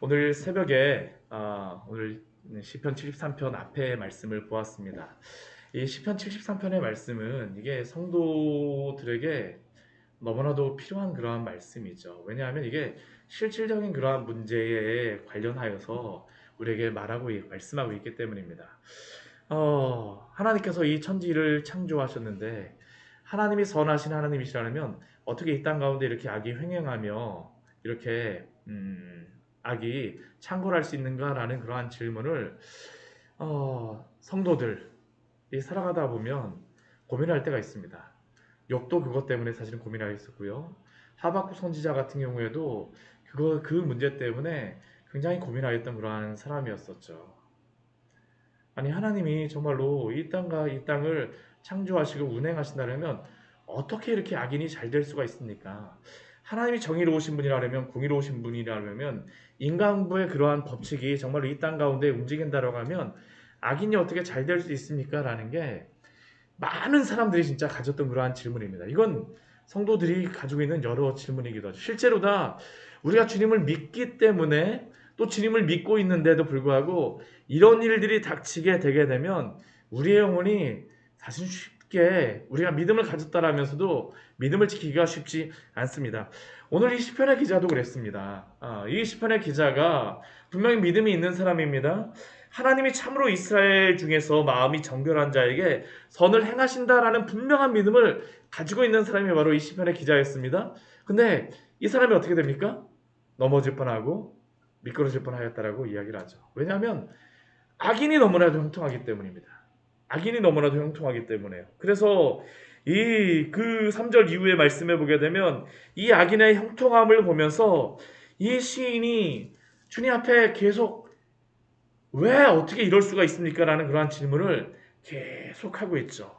오늘 새벽에 아, 오늘 시편 73편 앞에 말씀을 보았습니다. 이 시편 73편의 말씀은 이게 성도들에게 너무나도 필요한 그러한 말씀이죠. 왜냐하면 이게 실질적인 그러한 문제에 관련하여서 우리에게 말하고 있- 말씀하고 있기 때문입니다. 어, 하나님께서 이 천지를 창조하셨는데 하나님이 선하신 하나님이시라면 어떻게 이 땅 가운데 이렇게 악이 횡행하며 이렇게 음, 악이 창궐할 수 있는가라는 그러한 질문을 어, 성도들이 살아가다 보면 고민할 때가 있습니다. 욥도 그것 때문에 사실은 고민하고 있었고요. 하박국 선지자 같은 경우에도 그거 그 문제 때문에 굉장히 고민하였던 그러한 사람이었었죠. 아니 하나님이 정말로 이 땅과 이 땅을 창조하시고 운행하신다면 어떻게 이렇게 악인이 잘 될 수가 있습니까? 하나님이 정의로우신 분이라면 공의로우신 분이라면 인간부의 그러한 법칙이 정말로 이 땅 가운데 움직인다라고 하면 악인이 어떻게 잘 될 수 있습니까? 라는 게 많은 사람들이 진짜 가졌던 그러한 질문입니다. 이건 성도들이 가지고 있는 여러 질문이기도 하죠. 실제로 다 우리가 주님을 믿기 때문에 또 주님을 믿고 있는데도 불구하고 이런 일들이 닥치게 되게 되면 우리의 영혼이 사실 쉽게 우리가 믿음을 가졌다라면서도 믿음을 지키기가 쉽지 않습니다. 오늘 이 시편의 기자도 그랬습니다. 아, 이 시편의 기자가 분명히 믿음이 있는 사람입니다. 하나님이 참으로 이스라엘 중에서 마음이 정결한 자에게 선을 행하신다라는 분명한 믿음을 가지고 있는 사람이 바로 이 시편의 기자였습니다. 근데 이 사람이 어떻게 됩니까? 넘어질 뻔하고 미끄러질 뻔하였다라고 이야기를 하죠. 왜냐하면 악인이 너무나도 형통하기 때문입니다. 악인이 너무나도 형통하기 때문에요. 그래서 이 그 3절 이후에 말씀해 보게 되면 이 악인의 형통함을 보면서 이 시인이 주님 앞에 계속 왜 어떻게 이럴 수가 있습니까? 라는 그러한 질문을 계속 하고 있죠.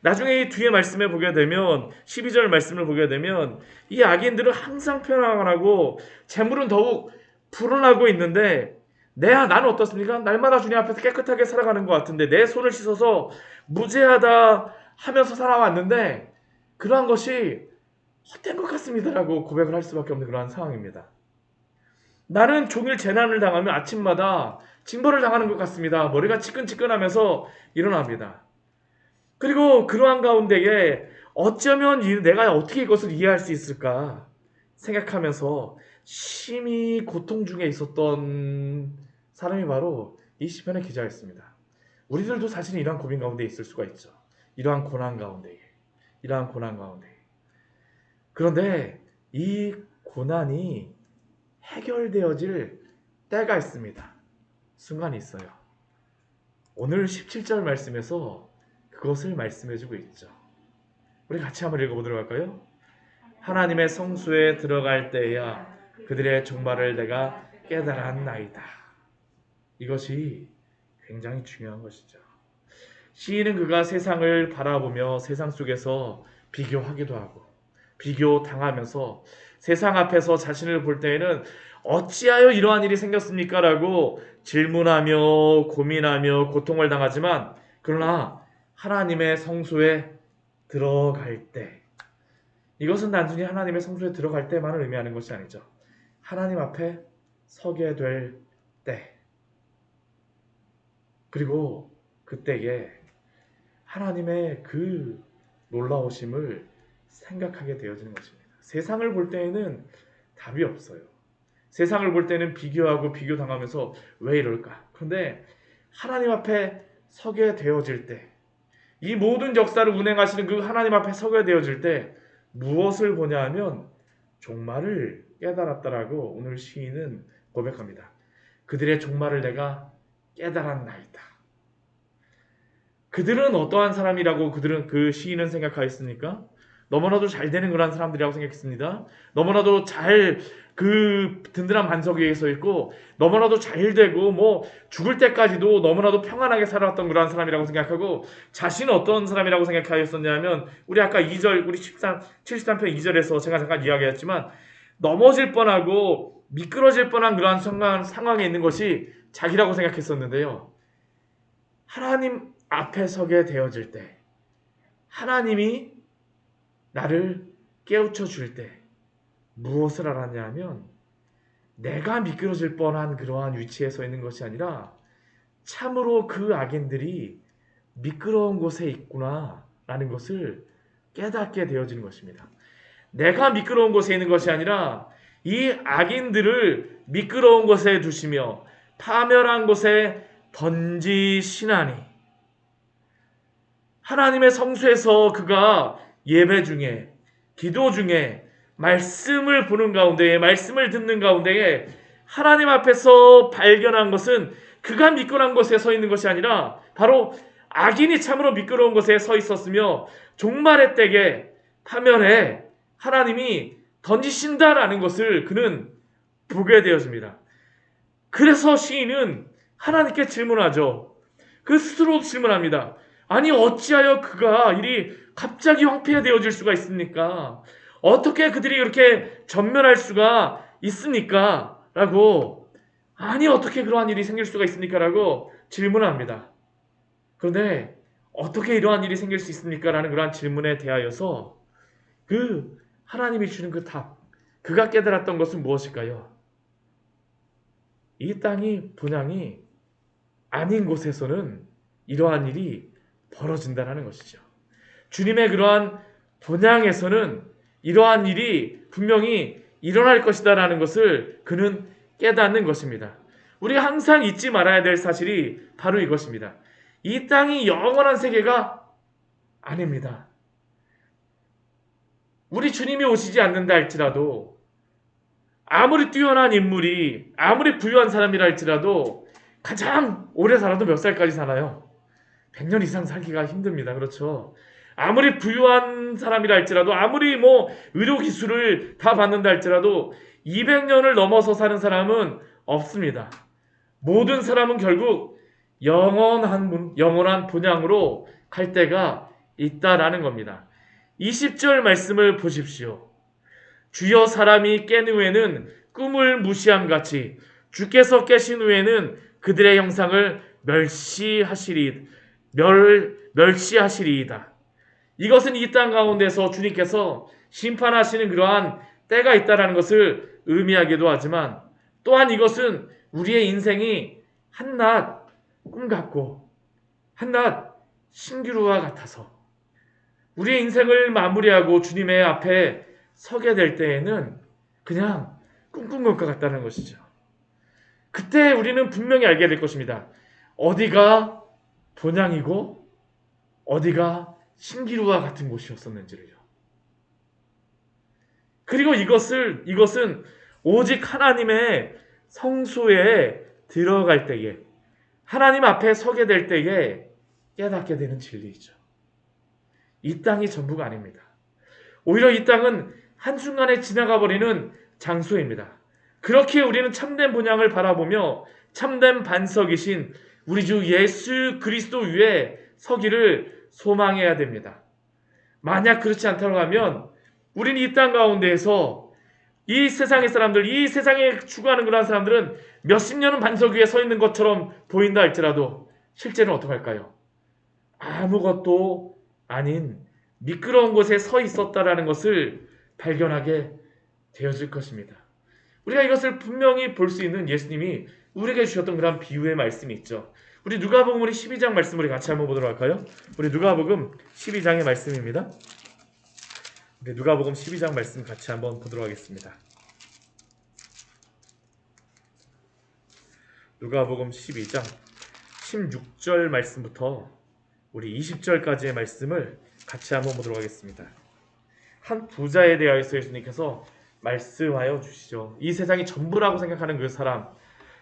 나중에 이 뒤에 말씀에 보게 되면 12절 말씀을 보게 되면 이 악인들은 항상 편안하고 재물은 더욱 불어나고 있는데 내가 나는 어떻습니까? 날마다 주님 앞에서 깨끗하게 살아가는 것 같은데 내 손을 씻어서 무죄하다 하면서 살아왔는데 그러한 것이 헛된 것 같습니다라고 고백을 할 수밖에 없는 그러한 상황입니다. 나는 종일 재난을 당하면 아침마다 징벌을 당하는 것 같습니다. 머리가 치끈치끈하면서 일어납니다. 그리고 그러한 가운데에 어쩌면 이- 내가 어떻게 이것을 이해할 수 있을까 생각하면서 심히 고통 중에 있었던 사람이 바로 이 시편의 기자였습니다. 우리들도 사실 이러한 고민 가운데 있을 수가 있죠. 이러한 고난 가운데, 이러한 고난 가운데. 그런데 이 고난이 해결되어질 때가 있습니다. 순간이 있어요. 오늘 17절 말씀에서 그것을 말씀해주고 있죠. 우리 같이 한번 읽어보도록 할까요? 하나님의 성수에 들어갈 때야 그들의 종말을 내가 깨달았나이다. 이것이 굉장히 중요한 것이죠. 시인은 그가 세상을 바라보며 세상 속에서 비교하기도 하고 비교 당하면서 세상 앞에서 자신을 볼 때에는 어찌하여 이러한 일이 생겼습니까? 라고 질문하며 고민하며 고통을 당하지만 그러나 하나님의 성소에 들어갈 때 이것은 단순히 하나님의 성소에 들어갈 때만을 의미하는 것이 아니죠. 하나님 앞에 서게 될 때. 그리고 그때에 하나님의 그 놀라우심을 생각하게 되어지는 것입니다. 세상을 볼 때에는 답이 없어요. 세상을 볼 때는 비교하고 비교당하면서 왜 이럴까? 그런데 하나님 앞에 서게 되어질 때, 이 모든 역사를 운행하시는 그 하나님 앞에 서게 되어질 때 무엇을 보냐 하면 종말을 깨달았다라고 오늘 시인은 고백합니다. 그들의 종말을 내가 깨달았나이다. 그들은 어떠한 사람이라고 그들은 그 시인은 생각하였습니까? 너무나도 잘 되는 그런 사람들이라고 생각했습니다. 너무나도 잘 그 든든한 반석 위에 서 있고 너무나도 잘 되고 뭐 죽을 때까지도 너무나도 평안하게 살아왔던 그런 사람이라고 생각하고 자신은 어떤 사람이라고 생각하였었냐면 우리 아까 2절 우리 13 73편 2절에서 제가 잠깐 이야기했지만 넘어질 뻔하고 미끄러질 뻔한 그러한 상황, 상황에 있는 것이 자기라고 생각했었는데요. 하나님 앞에 서게 되어질 때 하나님이 나를 깨우쳐 줄 때 무엇을 알았냐 하면 내가 미끄러질 뻔한 그러한 위치에 서 있는 것이 아니라 참으로 그 악인들이 미끄러운 곳에 있구나 라는 것을 깨닫게 되어지는 것입니다. 내가 미끄러운 곳에 있는 것이 아니라 이 악인들을 미끄러운 곳에 두시며 파멸한 곳에 던지시나니. 하나님의 성수에서 그가 예배 중에 기도 중에 말씀을 보는 가운데에 말씀을 듣는 가운데에 하나님 앞에서 발견한 것은 그가 미끄러운 곳에 서 있는 것이 아니라 바로 악인이 참으로 미끄러운 곳에 서 있었으며 종말의 때에 파멸에 하나님이 던지신다라는 것을 그는 보게 되었습니다. 그래서 시인은 하나님께 질문하죠. 그 스스로 질문합니다. 아니 어찌하여 그가 일이 갑자기 황폐해되어질 수가 있습니까? 어떻게 그들이 그렇게 전멸할 수가 있습니까? 라고 아니 어떻게 그러한 일이 생길 수가 있습니까? 라고 질문합니다. 그런데 어떻게 이러한 일이 생길 수 있습니까? 라는 그러한 질문에 대하여서 그 하나님이 주는 그 답, 그가 깨달았던 것은 무엇일까요? 이 땅이 분양이 아닌 곳에서는 이러한 일이 벌어진다는 것이죠. 주님의 그러한 본향에서는 이러한 일이 분명히 일어날 것이다라는 것을 그는 깨닫는 것입니다. 우리가 항상 잊지 말아야 될 사실이 바로 이것입니다. 이 땅이 영원한 세계가 아닙니다. 우리 주님이 오시지 않는다 할지라도 아무리 뛰어난 인물이 아무리 부유한 사람이라 할지라도 가장 오래 살아도 몇 살까지 사나요? 100년 이상 살기가 힘듭니다. 그렇죠? 아무리 부유한 사람이라 할지라도 아무리 뭐 의료 기술을 다 받는다 할지라도 200년을 넘어서 사는 사람은 없습니다. 모든 사람은 결국 영원한 문- 영원한 분양으로 갈 때가 있다라는 겁니다. 20절 말씀을 보십시오. 주여 사람이 깬 후에는 꿈을 무시함 같이 주께서 깨신 후에는 그들의 형상을 멸시하시리 멸 멸시하시리이다. 이것은 이 땅 가운데서 주님께서 심판하시는 그러한 때가 있다라는 것을 의미하기도 하지만 또한 이것은 우리의 인생이 한낱 꿈 같고 한낱 신기루와 같아서 우리의 인생을 마무리하고 주님의 앞에 서게 될 때에는 그냥 꿈꾼 것과 같다는 것이죠. 그때 우리는 분명히 알게 될 것입니다. 어디가 본향이고 어디가 신기루와 같은 곳이었었는지를요. 그리고 이것을 이것은 오직 하나님의 성소에 들어갈 때에 하나님 앞에 서게 될 때에 깨닫게 되는 진리이죠. 이 땅이 전부가 아닙니다. 오히려 이 땅은 한순간에 지나가 버리는 장소입니다. 그렇게 우리는 참된 본향을 바라보며 참된 반석이신 우리 주 예수 그리스도 위에 서기를 소망해야 됩니다. 만약 그렇지 않다고 하면 우리는 이 땅 가운데에서 이 세상의 사람들, 이 세상에 추구하는 그런 사람들은 몇십 년은 반석 위에 서 있는 것처럼 보인다 할지라도 실제는 어떡할까요? 아무것도 아닌 미끄러운 곳에 서 있었다라는 것을 발견하게 되어질 것입니다. 우리가 이것을 분명히 볼 수 있는 예수님이 우리에게 주셨던 그런 비유의 말씀이 있죠. 우리 누가복음 우리 12장 말씀 우리 같이 한번 보도록 할까요? 우리 누가복음 12장의 말씀입니다. 우리 누가복음 12장 말씀 같이 한번 보도록 하겠습니다. 누가복음 12장 16절 말씀부터 우리 20절까지의 말씀을 같이 한번 보도록 하겠습니다. 한 부자에 대하여서 예수님께서 말씀하여 주시죠. 이 세상이 전부라고 생각하는 그 사람,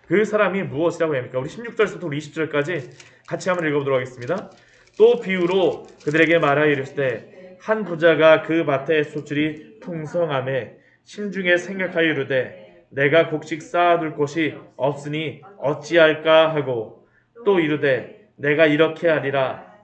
그 사람이 무엇이라고 합니까? 우리 16절부터 우리 20절까지 같이 한번 읽어보도록 하겠습니다. 또 비유로 그들에게 말하여 이르시되 한 부자가 그 밭의 소출이 풍성함에 심중에 생각하여 이르되 내가 곡식 쌓아둘 곳이 없으니 어찌할까 하고 또 이르되 내가 이렇게 하리라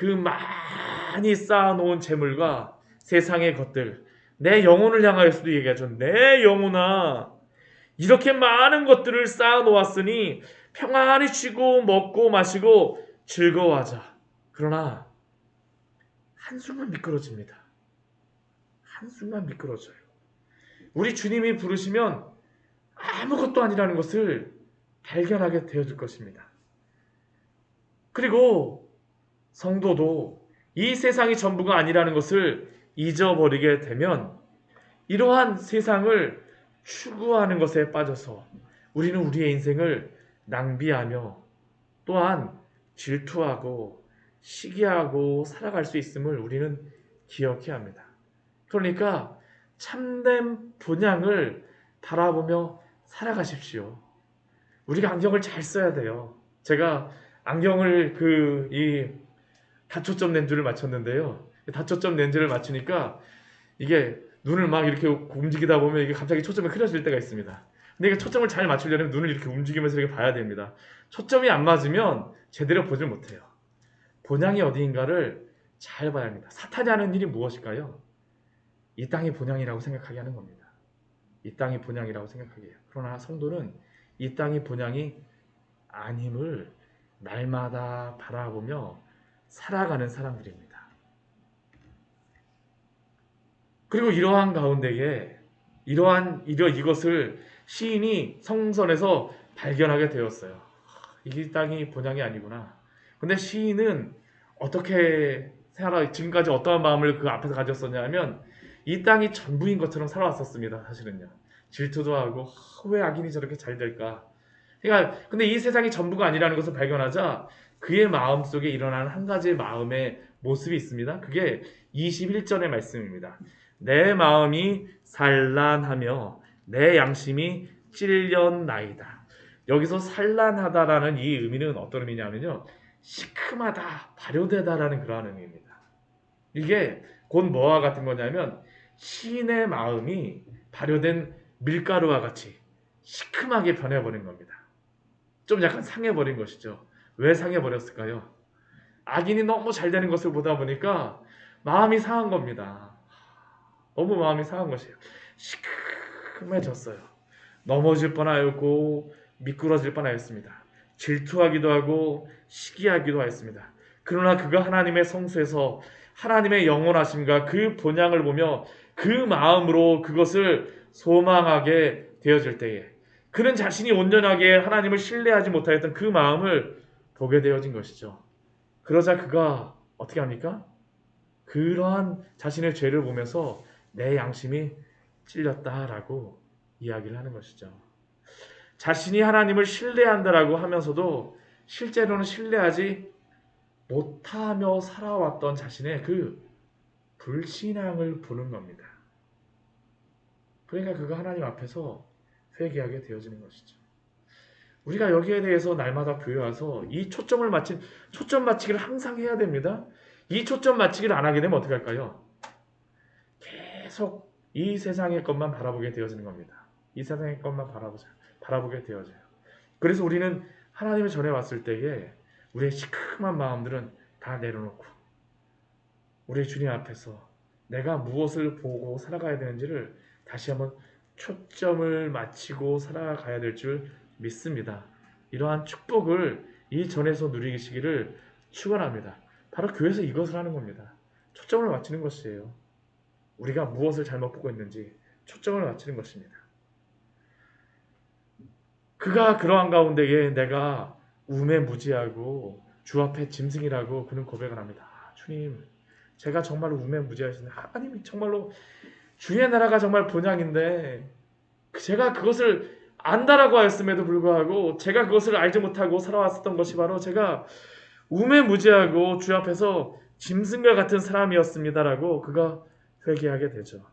그 많이 쌓아놓은 재물과 세상의 것들 내 영혼을 향하여서도 얘기하죠. 내 영혼아 이렇게 많은 것들을 쌓아놓았으니 평안히 쉬고 먹고 마시고 즐거워하자. 그러나 한순간 미끄러집니다. 한순간 미끄러져요. 우리 주님이 부르시면 아무것도 아니라는 것을 발견하게 되어줄 것입니다. 그리고 성도도 이 세상이 전부가 아니라는 것을 잊어버리게 되면 이러한 세상을 추구하는 것에 빠져서 우리는 우리의 인생을 낭비하며 또한 질투하고 시기하고 살아갈 수 있음을 우리는 기억해야 합니다. 그러니까 참된 본향을 바라보며 살아가십시오. 우리가 안경을 잘 써야 돼요. 제가 안경을 그 이 다초점 렌즈를 맞췄는데요. 다초점 렌즈를 맞추니까 이게 눈을 막 이렇게 움직이다 보면 이게 갑자기 초점이 흐려질 때가 있습니다. 근데 이게 초점을 잘 맞추려면 눈을 이렇게 움직이면서 이렇게 봐야 됩니다. 초점이 안 맞으면 제대로 보질 못해요. 본향이 어디인가를 잘 봐야 합니다. 사탄이 하는 일이 무엇일까요? 이 땅이 본향이라고 생각하게 하는 겁니다. 이 땅이 본향이라고 생각하게 해요. 그러나 성도는 이 땅이 본향이 아님을 날마다 바라보며 살아가는 사람들입니다. 그리고 이러한 가운데에 이러한 이러 이것을 시인이 성선에서 발견하게 되었어요. 이 땅이 본향이 아니구나. 근데 시인은 어떻게 살아 지금까지 어떠한 마음을 그 앞에서 가졌었냐면 이 땅이 전부인 것처럼 살아왔었습니다. 사실은요. 질투도 하고 아, 왜 악인이 저렇게 잘 될까? 그러니까 근데 이 세상이 전부가 아니라는 것을 발견하자 그의 마음 속에 일어나는 한 가지의 마음의 모습이 있습니다. 그게 21절의 말씀입니다. 내 마음이 산란하며 내 양심이 찔렸나이다. 여기서 산란하다라는 이 의미는 어떤 의미냐면요. 시큼하다, 발효되다라는 그러한 의미입니다. 이게 곧 뭐와 같은 거냐면 시인의 마음이 발효된 밀가루와 같이 시큼하게 변해버린 겁니다. 좀 약간 상해버린 것이죠. 왜 상해버렸을까요? 악인이 너무 잘 되는 것을 보다 보니까 마음이 상한 겁니다. 너무 마음이 상한 것이에요. 시큼해졌어요. 넘어질 뻔하였고 미끄러질 뻔하였습니다. 질투하기도 하고 시기하기도 하였습니다. 그러나 그가 하나님의 성수에서 하나님의 영원하심과 그 본향을 보며 그 마음으로 그것을 소망하게 되어질 때에 그는 자신이 온전하게 하나님을 신뢰하지 못하였던 그 마음을 보게 되어진 것이죠. 그러자 그가 어떻게 합니까? 그러한 자신의 죄를 보면서 내 양심이 찔렸다라고 이야기를 하는 것이죠. 자신이 하나님을 신뢰한다라고 하면서도 실제로는 신뢰하지 못하며 살아왔던 자신의 그 불신앙을 보는 겁니다. 그러니까 그가 하나님 앞에서 회개하게 되어지는 것이죠. 우리가 여기에 대해서 날마다 교회 와서 이 초점을 맞춘 초점 맞추기를 항상 해야 됩니다. 이 초점 맞추기를 안 하게 되면 어떻게 할까요? 계속 이 세상의 것만 바라보게 되어지는 겁니다. 이 세상의 것만 바라보자, 바라보게 되어져요. 그래서 우리는 하나님을 전해 왔을 때에 우리의 시큼한 마음들은 다 내려놓고 우리 주님 앞에서 내가 무엇을 보고 살아가야 되는지를 다시 한번 초점을 맞추고 살아가야 될 줄 믿습니다. 이러한 축복을 이 전에서 누리시기를 축원합니다. 바로 교회에서 이것을 하는 겁니다. 초점을 맞추는 것이에요. 우리가 무엇을 잘못 보고 있는지 초점을 맞추는 것입니다. 그가 그러한 가운데에 내가 우매무지하고 주 앞에 짐승이라고 그는 고백을 합니다. 아, 주님, 제가 정말 우매무지하시네. 하나님이 정말로 주의 나라가 정말 본향인데 제가 그것을 안다라고 하였음에도 불구하고 제가 그것을 알지 못하고 살아왔었던 것이 바로 제가 우매무지하고 주 앞에서 짐승과 같은 사람이었습니다라고 그가 회개하게 되죠.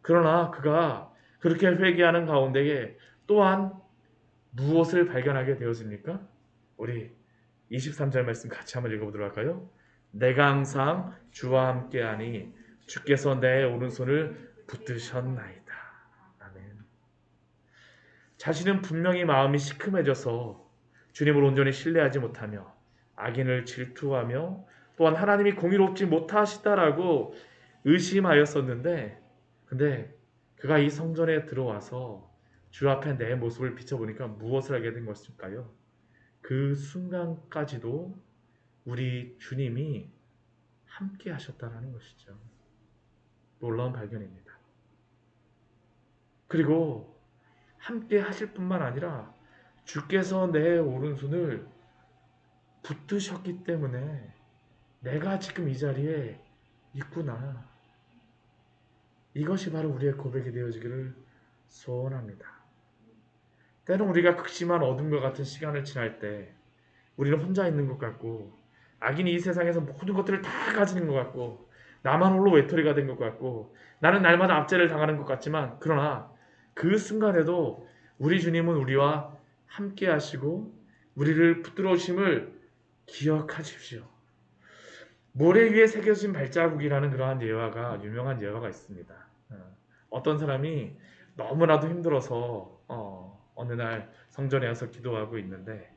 그러나 그가 그렇게 회개하는 가운데에 또한 무엇을 발견하게 되었습니까? 우리 23절 말씀 같이 한번 읽어보도록 할까요? 내가 항상 주와 함께하니 주께서 내 오른손을 붙드셨나이다. 자신은 분명히 마음이 시큼해져서 주님을 온전히 신뢰하지 못하며 악인을 질투하며 또한 하나님이 공의롭지 못하시다라고 의심하였었는데 근데 그가 이 성전에 들어와서 주 앞에 내 모습을 비춰보니까 무엇을 하게 된 것일까요? 그 순간까지도 우리 주님이 함께 하셨다는 것이죠. 놀라운 발견입니다. 그리고 함께 하실 뿐만 아니라 주께서 내 오른손을 붙드셨기 때문에 내가 지금 이 자리에 있구나. 이것이 바로 우리의 고백이 되어지기를 소원합니다. 때론 우리가 극심한 어둠과 같은 시간을 지날 때 우리는 혼자 있는 것 같고 악인이 이 세상에서 모든 것들을 다 가지는 것 같고 나만 홀로 외톨이가 된 것 같고 나는 날마다 압제를 당하는 것 같지만 그러나 그 순간에도 우리 주님은 우리와 함께 하시고 우리를 붙들어오심을 기억하십시오. 모래 위에 새겨진 발자국이라는 그러한 예화가 유명한 예화가 있습니다. 어, 어떤 사람이 너무나도 힘들어서 어, 어느 날 성전에 와서 기도하고 있는데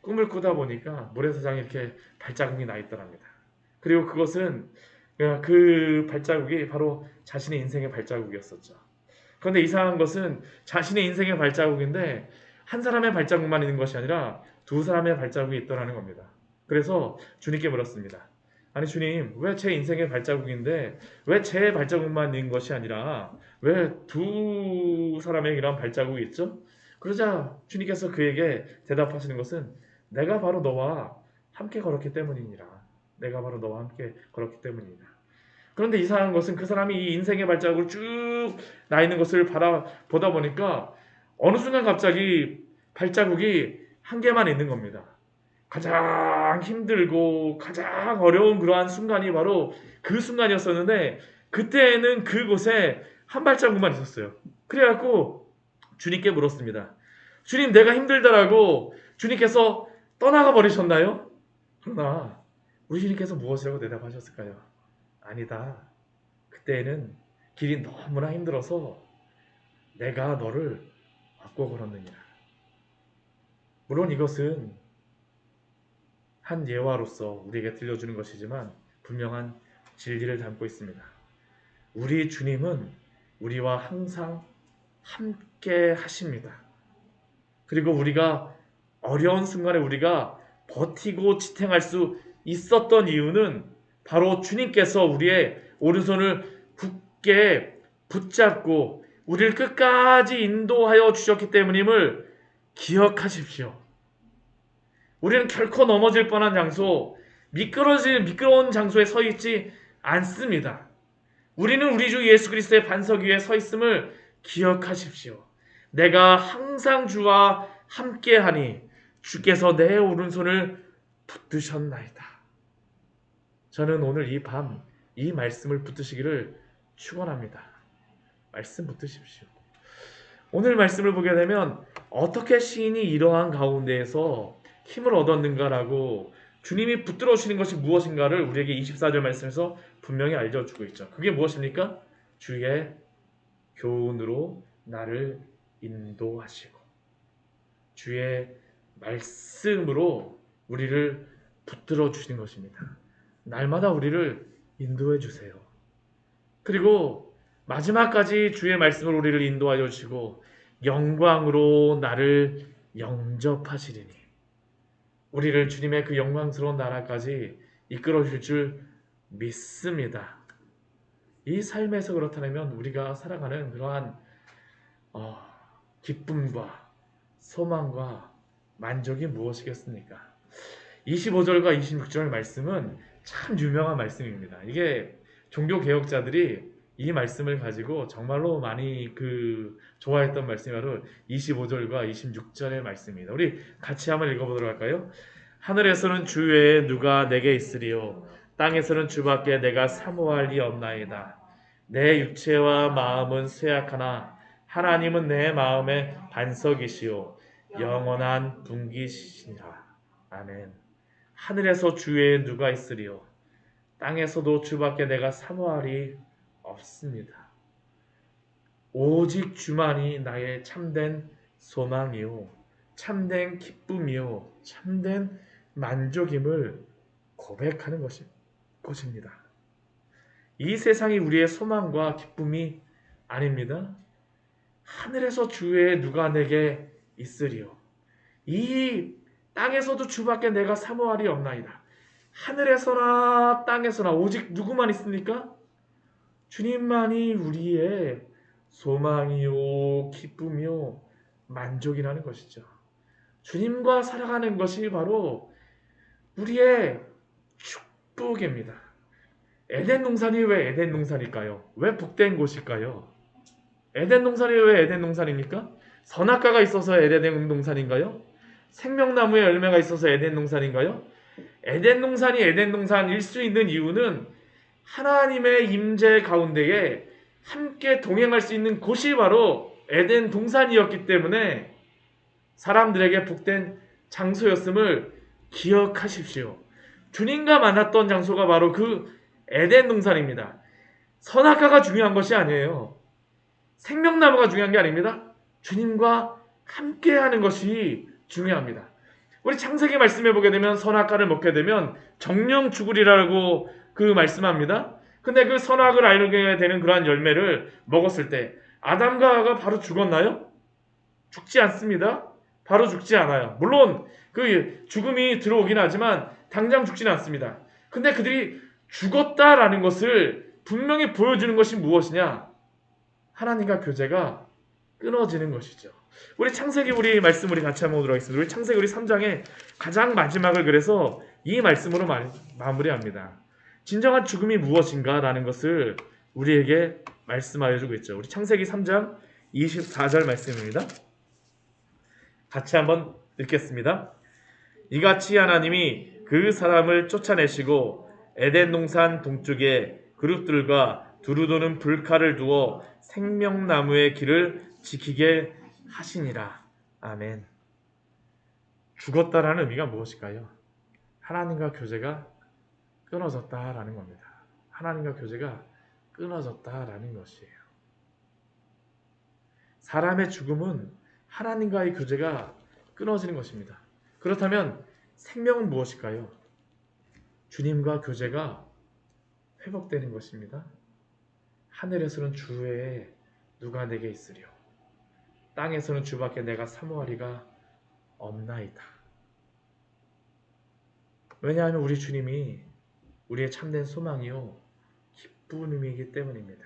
꿈을 꾸다 보니까 모래사장에 이렇게 발자국이 나 있더랍니다. 그리고 그것은 그 발자국이 바로 자신의 인생의 발자국이었었죠. 그런데 이상한 것은 자신의 인생의 발자국인데 한 사람의 발자국만 있는 것이 아니라 두 사람의 발자국이 있더라는 겁니다. 그래서 주님께 물었습니다. 아니 주님 왜 제 인생의 발자국인데 왜 제 발자국만 있는 것이 아니라 왜 두 사람의 이런 발자국이 있죠? 그러자 주님께서 그에게 대답하시는 것은 내가 바로 너와 함께 걸었기 때문이니라. 내가 바로 너와 함께 걸었기 때문이니라. 그런데 이상한 것은 그 사람이 이 인생의 발자국을 쭉 나 있는 것을 바라 보다 보니까 어느 순간 갑자기 발자국이 한 개만 있는 겁니다. 가장 힘들고 가장 어려운 그러한 순간이 바로 그 순간이었었는데 그때는 그곳에 한 발자국만 있었어요. 그래갖고 주님께 물었습니다. 주님 내가 힘들다라고 주님께서 떠나가 버리셨나요? 그러나 우리 주님께서 무엇이라고 대답하셨을까요? 아니다. 그때는 길이 너무나 힘들어서 내가 너를 바꿔 걸었느니라. 물론 이것은 한 예화로서 우리에게 들려주는 것이지만 분명한 진리를 담고 있습니다. 우리 주님은 우리와 항상 함께 하십니다. 그리고 우리가 어려운 순간에 우리가 버티고 지탱할 수 있었던 이유는 바로 주님께서 우리의 오른손을 굳게 붙잡고 우리를 끝까지 인도하여 주셨기 때문임을 기억하십시오. 우리는 결코 넘어질 뻔한 장소, 미끄러질 미끄러운 장소에 서 있지 않습니다. 우리는 우리 주 예수 그리스도의 반석 위에 서 있음을 기억하십시오. 내가 항상 주와 함께하니 주께서 내 오른손을 붙드셨나이다. 저는 오늘 이밤이 말씀을 붙드시기를 축원합니다. 말씀 붙드십시오. 오늘 말씀을 보게 되면 어떻게 시인이 이러한 가운데에서 힘을 얻었는가라고 주님이 붙들어 주시는 것이 무엇인가를 우리에게 24절 말씀에서 분명히 알려주고 있죠. 그게 무엇입니까? 주의 교훈으로 나를 인도하시고 주의 말씀으로 우리를 붙들어 주시는 것입니다. 날마다 우리를 인도해 주세요. 그리고 마지막까지 주의 말씀을 우리를 인도하여 주시고 영광으로 나를 영접하시리니 우리를 주님의 그 영광스러운 나라까지 이끌어 주실 줄 믿습니다. 이 삶에서 그렇다면 우리가 살아가는 그러한 어, 기쁨과 소망과 만족이 무엇이겠습니까? 25절과 26절 말씀은 참 유명한 말씀입니다. 이게 종교 개혁자들이 이 말씀을 가지고 정말로 많이 그 좋아했던 말씀이 바로 25절과 26절의 말씀입니다. 우리 같이 한번 읽어보도록 할까요? 하늘에서는 주 외에 누가 내게 있으리요 땅에서는 주밖에 내가 사모할 리 없나이다. 내 육체와 마음은 쇠약하나 하나님은 내 마음의 반석이시요 영원한 분기시니라. 아멘. 하늘에서 주 외에 누가 있으리요 땅에서도 주밖에 내가 사모하리 없습니다. 오직 주만이 나의 참된 소망이요 참된 기쁨이요 참된 만족임을 고백하는 것이, 것입니다. 이 세상이 우리의 소망과 기쁨이 아닙니다. 하늘에서 주의 누가 내게 있으리요. 이 땅에서도 주밖에 내가 사모하리 없나이다. 하늘에서나 땅에서나 오직 누구만 있습니까? 주님만이 우리의 소망이요 기쁨이요 만족이라는 것이죠. 주님과 살아가는 것이 바로 우리의 축복입니다. 에덴 동산이 왜 에덴 동산일까요? 왜 복된 곳일까요? 에덴 동산이 왜 에덴 동산입니까? 선악과가 있어서 에덴 동산인가요? 생명나무의 열매가 있어서 에덴 동산인가요? 에덴 동산이 에덴 동산일 수 있는 이유는 하나님의 임재 가운데에 함께 동행할 수 있는 곳이 바로 에덴 동산이었기 때문에 사람들에게 복된 장소였음을 기억하십시오. 주님과 만났던 장소가 바로 그 에덴 동산입니다. 선악과가 중요한 것이 아니에요. 생명나무가 중요한 게 아닙니다. 주님과 함께 하는 것이 중요합니다. 우리 창세기 말씀해 보게 되면 선악과를 먹게 되면 정령 죽으리라고 그 말씀합니다. 근데 그 선악을 알게 되는 그러한 열매를 먹었을 때 아담과 하가 바로 죽었나요? 죽지 않습니다. 바로 죽지 않아요. 물론 그 죽음이 들어오긴 하지만 당장 죽지는 않습니다. 근데 그들이 죽었다라는 것을 분명히 보여주는 것이 무엇이냐? 하나님과 교제가 끊어지는 것이죠. 우리 창세기 우리 말씀 우리 같이 한번 보도록 하겠습니다. 우리 창세기 우리 3장의 가장 마지막을 그래서 이 말씀으로 마, 마무리합니다. 진정한 죽음이 무엇인가라는 것을 우리에게 말씀하여 주고 있죠. 우리 창세기 3장 24절 말씀입니다. 같이 한번 읽겠습니다. 이같이 하나님이 그 사람을 쫓아내시고 에덴 동산 동쪽에 그룹들과 두루도는 불칼을 두어 생명나무의 길을 지키게 하시니라. 아멘. 죽었다라는 의미가 무엇일까요? 하나님과 교제가 끊어졌다라는 겁니다. 하나님과 교제가 끊어졌다라는 것이에요. 사람의 죽음은 하나님과의 교제가 끊어지는 것입니다. 그렇다면 생명은 무엇일까요? 주님과 교제가 회복되는 것입니다. 하늘에서는 주 외에 누가 내게 있으려? 땅에서는 주밖에 내가 사모하리가 없나이다. 왜냐하면 우리 주님이 우리의 참된 소망이요 기쁨이기 때문입니다.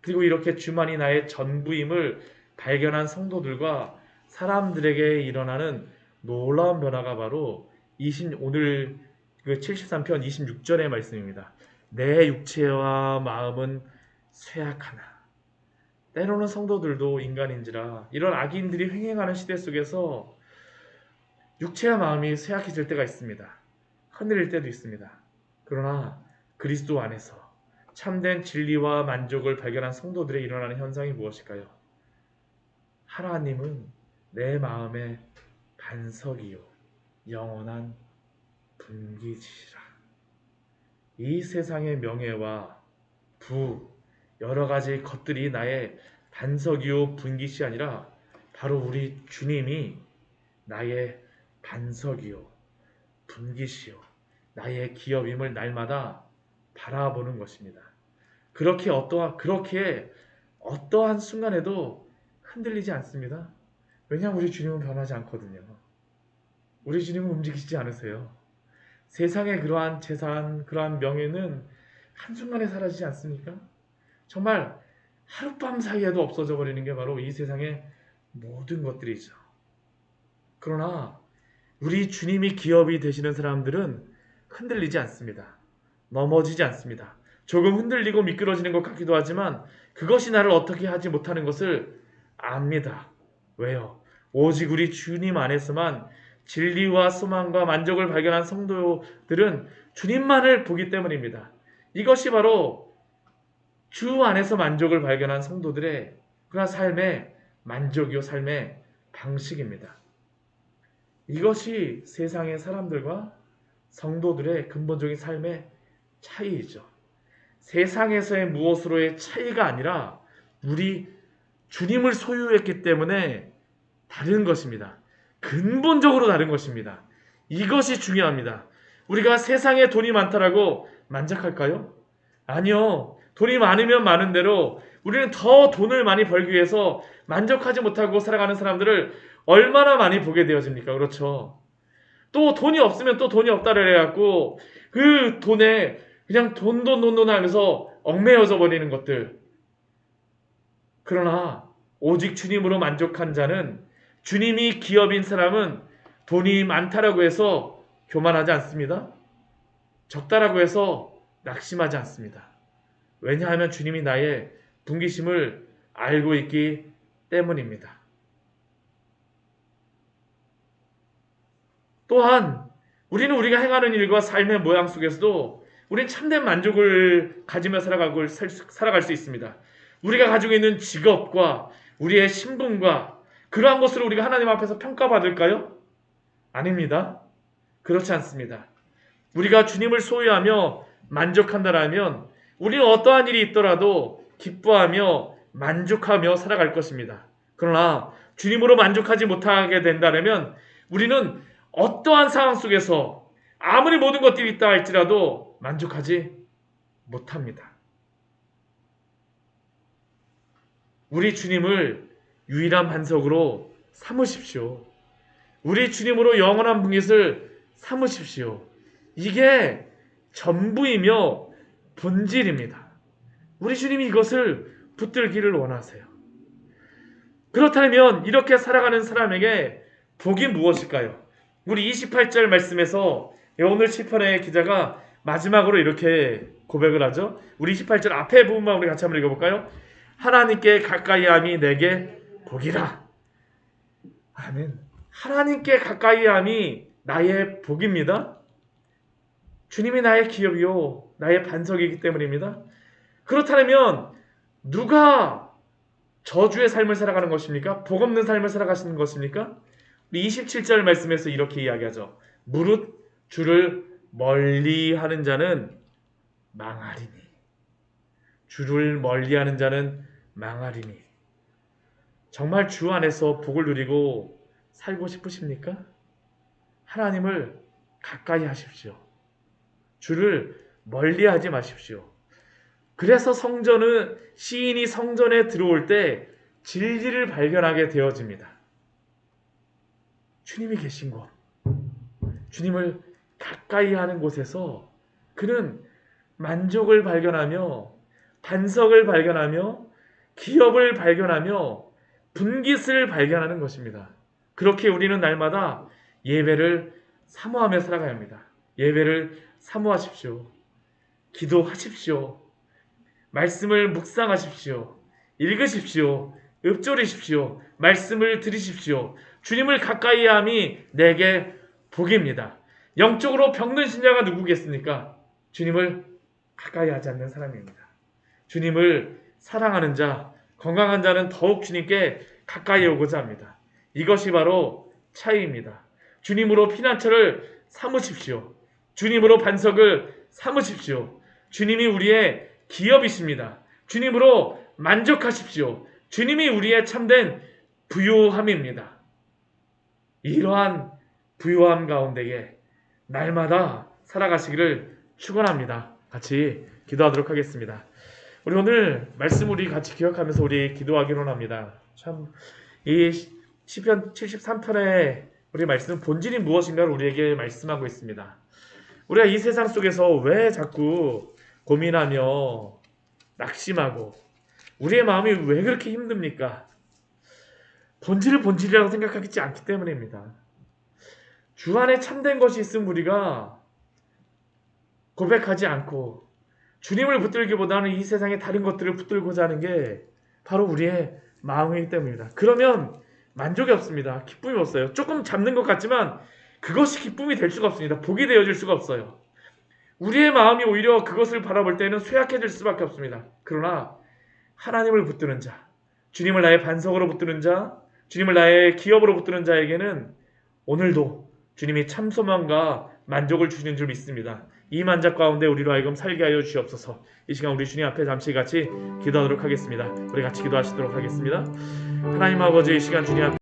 그리고 이렇게 주만이 나의 전부임을 발견한 성도들과 사람들에게 일어나는 놀라운 변화가 바로 20, 오늘 그 73편 26절의 말씀입니다. 내 육체와 마음은 쇠약하나 때로는 성도들도 인간인지라 이런 악인들이 횡행하는 시대 속에서 육체와 마음이 쇠약해질 때가 있습니다. 흔들릴 때도 있습니다. 그러나 그리스도 안에서 참된 진리와 만족을 발견한 성도들의 일어나는 현상이 무엇일까요? 하나님은 내 마음의 반석이요 영원한 분기지시라. 이 세상의 명예와 부 여러 가지 것들이 나의 반석이요 분깃이 아니라 바로 우리 주님이 나의 반석이요 분깃이요 나의 기업임을 날마다 바라보는 것입니다. 그렇게 어떠한 그렇게 어떠한 순간에도 흔들리지 않습니다. 왜냐하면 우리 주님은 변하지 않거든요. 우리 주님은 움직이시지 않으세요. 세상의 그러한 재산, 그러한 명예는 한순간에 사라지지 않습니까? 정말 하룻밤 사이에도 없어져 버리는 게 바로 이 세상의 모든 것들이죠. 그러나 우리 주님이 기업이 되시는 사람들은 흔들리지 않습니다. 넘어지지 않습니다. 조금 흔들리고 미끄러지는 것 같기도 하지만 그것이 나를 어떻게 하지 못하는 것을 압니다. 왜요? 오직 우리 주님 안에서만 진리와 소망과 만족을 발견한 성도들은 주님만을 보기 때문입니다. 이것이 바로 주 안에서 만족을 발견한 성도들의 그런 삶의 만족이요 삶의 방식입니다. 이것이 세상의 사람들과 성도들의 근본적인 삶의 차이이죠. 세상에서의 무엇으로의 차이가 아니라 우리 주님을 소유했기 때문에 다른 것입니다. 근본적으로 다른 것입니다. 이것이 중요합니다. 우리가 세상에 돈이 많다라고 만족할까요? 아니요. 돈이 많으면 많은 대로 우리는 더 돈을 많이 벌기 위해서 만족하지 못하고 살아가는 사람들을 얼마나 많이 보게 되어집니까? 그렇죠. 또 돈이 없으면 또 돈이 없다를 해갖고 그 돈에 그냥 돈, 돈, 돈, 돈 하면서 얽매여져 버리는 것들. 그러나 오직 주님으로 만족한 자는 주님이 기업인 사람은 돈이 많다라고 해서 교만하지 않습니다. 적다라고 해서 낙심하지 않습니다. 왜냐하면 주님이 나의 분기심을 알고 있기 때문입니다. 또한 우리는 우리가 행하는 일과 삶의 모양 속에서도 우리는 참된 만족을 가지며 살아가고 살아갈 수 있습니다. 우리가 가지고 있는 직업과 우리의 신분과 그러한 것으로 우리가 하나님 앞에서 평가받을까요? 아닙니다. 그렇지 않습니다. 우리가 주님을 소유하며 만족한다라면 우리는 어떠한 일이 있더라도 기뻐하며 만족하며 살아갈 것입니다. 그러나 주님으로 만족하지 못하게 된다면 우리는 어떠한 상황 속에서 아무리 모든 것들이 있다 할지라도 만족하지 못합니다. 우리 주님을 유일한 반석으로 삼으십시오. 우리 주님으로 영원한 분깃을 삼으십시오. 이게 전부이며 본질입니다. 우리 주님이 이것을 붙들기를 원하세요. 그렇다면 이렇게 살아가는 사람에게 복이 무엇일까요? 우리 28절 말씀에서 오늘 시편의 기자가 마지막으로 이렇게 고백을 하죠. 우리 28절 앞에 부분만 우리 같이 한번 읽어볼까요? 하나님께 가까이함이 내게 복이라. 아멘. 하나님께 가까이함이 나의 복입니다. 주님이 나의 기업이요, 나의 반석이기 때문입니다. 그렇다면 누가 저주의 삶을 살아가는 것입니까? 복 없는 삶을 살아가시는 것입니까? 우리 27절 말씀에서 이렇게 이야기하죠. 무릇 주를 멀리 하는 자는 망하리니 주를 멀리 하는 자는 망하리니 정말 주 안에서 복을 누리고 살고 싶으십니까? 하나님을 가까이 하십시오. 주를 멀리하지 마십시오. 그래서 성전은 시인이 성전에 들어올 때 진리를 발견하게 되어집니다. 주님이 계신 곳, 주님을 가까이 하는 곳에서 그는 만족을 발견하며 반석을 발견하며 기업을 발견하며 분깃을 발견하는 것입니다. 그렇게 우리는 날마다 예배를 사모하며 살아가야 합니다. 예배를 사모하십시오. 기도하십시오. 말씀을 묵상하십시오. 읽으십시오. 읊조리십시오. 말씀을 들으십시오. 주님을 가까이 함이 내게 복입니다. 영적으로 병든 신자가 누구겠습니까? 주님을 가까이 하지 않는 사람입니다. 주님을 사랑하는 자, 건강한 자는 더욱 주님께 가까이 오고자 합니다. 이것이 바로 차이입니다. 주님으로 피난처를 삼으십시오. 주님으로 반석을 삼으십시오. 주님이 우리의 기업이십니다. 주님으로 만족하십시오. 주님이 우리의 참된 부유함입니다. 이러한 부유함 가운데에 날마다 살아가시기를 축원합니다. 같이 기도하도록 하겠습니다. 우리 오늘 말씀 우리 같이 기억하면서 우리 기도하기로 합니다. 참 이 시편 73편의 우리 말씀 본질이 무엇인가를 우리에게 말씀하고 있습니다. 우리가 이 세상 속에서 왜 자꾸 고민하며 낙심하고 우리의 마음이 왜 그렇게 힘듭니까? 본질을 본질이라고 생각하지 않기 때문입니다. 주 안에 참된 것이 있으면 우리가 고백하지 않고 주님을 붙들기보다는 이 세상의 다른 것들을 붙들고자 하는 게 바로 우리의 마음이기 때문입니다. 그러면 만족이 없습니다. 기쁨이 없어요. 조금 잡는 것 같지만 그것이 기쁨이 될 수가 없습니다. 복이 되어질 수가 없어요. 우리의 마음이 오히려 그것을 바라볼 때는 쇠약해질 수밖에 없습니다. 그러나 하나님을 붙드는 자, 주님을 나의 반석으로 붙드는 자, 주님을 나의 기업으로 붙드는 자에게는 오늘도 주님이 참 소망과 만족을 주시는 줄 믿습니다. 이 만족 가운데 우리로 하여금 살게 하여 주시옵소서. 이 시간 우리 주님 앞에 잠시 같이 기도하도록 하겠습니다. 우리 같이 기도하시도록 하겠습니다. 하나님 아버지 이 시간 주님 앞에